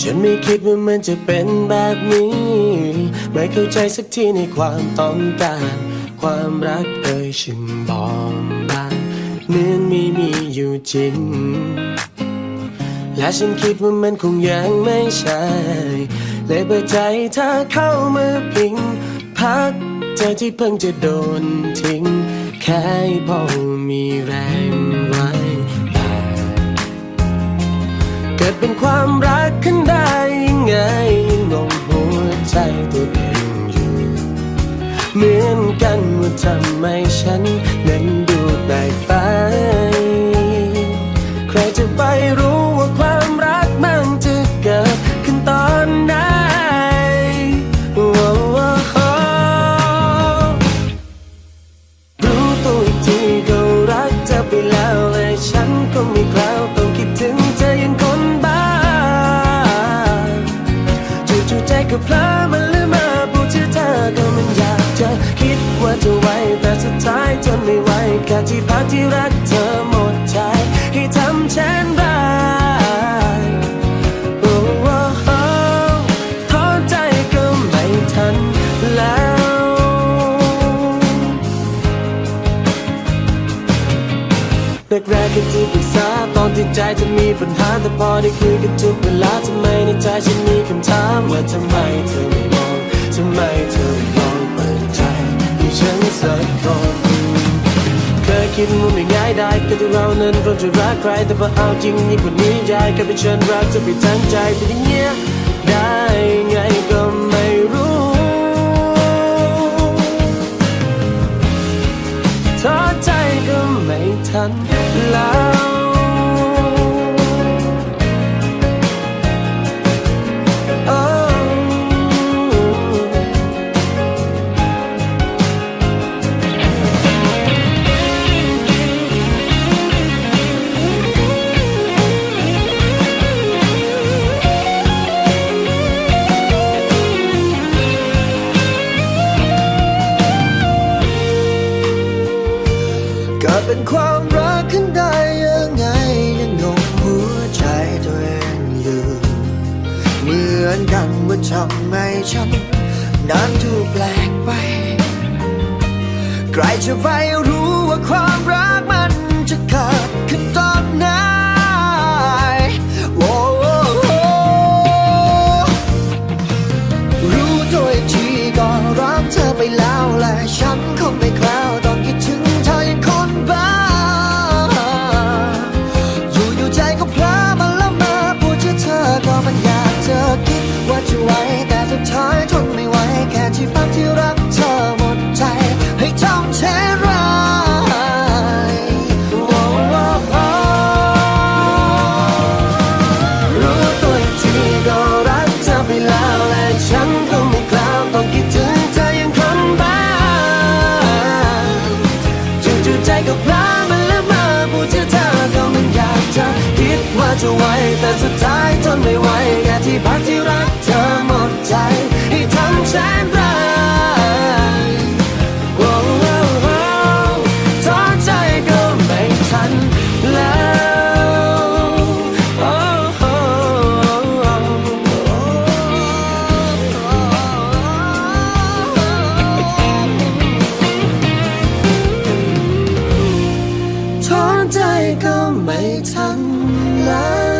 ฉันไม่คิดว่ามันจะเป็นแบบนี้ ไม่เข้าใจสักทีในความต้องการ ความรักเอ่ยฉันบอมบานเหมือนไม่มีอยู่จริง และฉันคิดว่ามันคงยังไม่ใช่ เลยเปิดใจเธอเข้ามาพิง พักเธอที่เพิ่งจะโดนทิ้ง แค่พอมีแรงไว้เกิดเป็นความรักขึ้น เหมือนกันว่าทำไมฉันนั้นดูแปลกไป ใครจะไปรู้ว่าความรักมันจะเกิดขึ้นตอนไหนโอ้โหรู้ตัวอีกทีก็รักเธอไปแล้วและฉันก็ไม่กล้าต้องคิดถึงเธอยังคนบ้าจู่ๆใจก็พล แต่สุดท้ายทนไม่ไหวแค่ที่พักที่รักเธอหมดใจ ให้ทำเช่นไรโอ้โหท้อใจก็ไม่ทันแล้ว แรกๆก็ที่ปรึกษาตอนที่ใจจะมีปัญหาแต่พอได้คุยกันทุกเวลาทำไมในใจฉันมี คิดว่าไม่ง่ายได้ก็ที่เรานั้นเราจะรักใครแต่พอเอาจริงยิ่งกว่านี้ใจก็เป็นฉันรักเธอไปทั้งใจเป็นอย่างเงี้ยได้ไงก็ไม่รู้ท้อใจก็ไม่ทันแล้ว ความรักขึ้นได้ยังไงยังงงหัวใจตัวเองอยู่ เหมือนกันว่าทำไมฉันนั้นดูกแปลกไป ใครจะไปรู้ว่าความรักมันจะเกิดขึ้นตอนไหนโอ้โอ้โอ้รู้ตัวอีกทีก็รักเธอไปแล้วและฉันคงไม่ แต่สุดท้ายทนไม่ไหวแค่ที่พักที่รักเธอหมดใจ ให้ทำเช่นรโอ้โอ้โอ้ท้อใจก็ไม่ทันแล้วโอ้โอ้โอ้ท้อใจก็ไม่ทันแล้ว